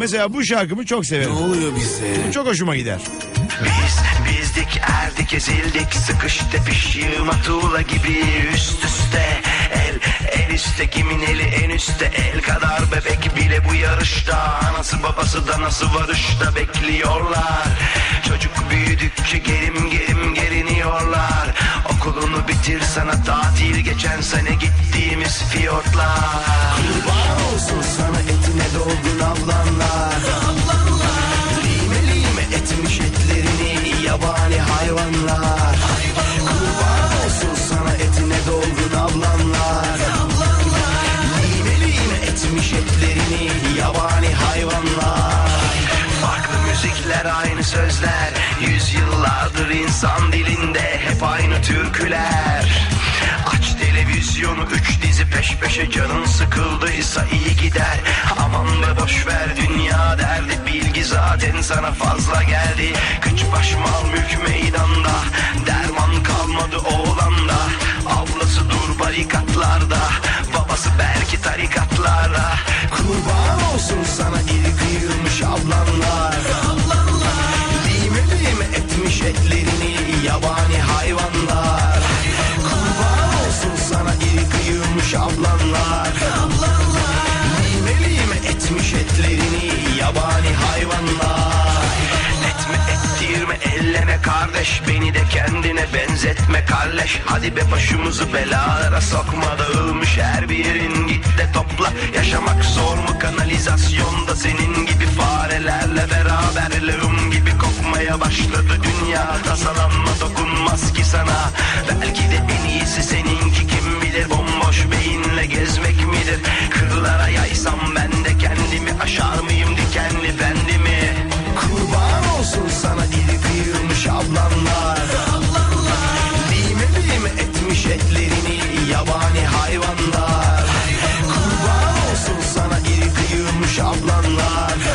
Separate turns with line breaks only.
Mesela bu şarkımı çok
Ne
severim.
oluyor bize?
Çok hoşuma gider.
Biz bizdik erdik ezildik. Sıkış tepiş yığma tuğla gibi üst üste. El el üstte kimin eli en üstte. El kadar bebek bile bu yarışta. Anası babası da nasıl varışta bekliyorlar. Çocuk büyüdükçe gerim gerim geriniyorlar. Okulunu bitir sana tatil. Geçen sene gittiğimiz fiyortlar. Kurban olsun sözler. Yüzyıllardır insan dilinde hep aynı türküler. Aç televizyonu üç dizi peş peşe canın sıkıldıysa iyi gider. Aman be boş ver dünya derdi. Bilgi zaten sana fazla geldi. Kıç baş mal mülk meydanda. Derman kalmadı oğlanda. Ablası dur barikatlarda. Babası belki tarikatlarda Kurban olsun ablanlar. Lime lime etmiş etlerini yabani hayvanlar? Etme ettirme elleme kardeş. Beni de kendine benzetme kalleş Hadi be başımızı belalara sokma. Dağılmış her bir yerin git de topla. Yaşamak zor mu? Kanalizasyonda Senin gibi farelerle beraber Lağım gibi kokmaya başladı dünya Tasalanma dokunmaz ki hayvanlar. Kurban olsun sana iri kıyılmış ablanlar.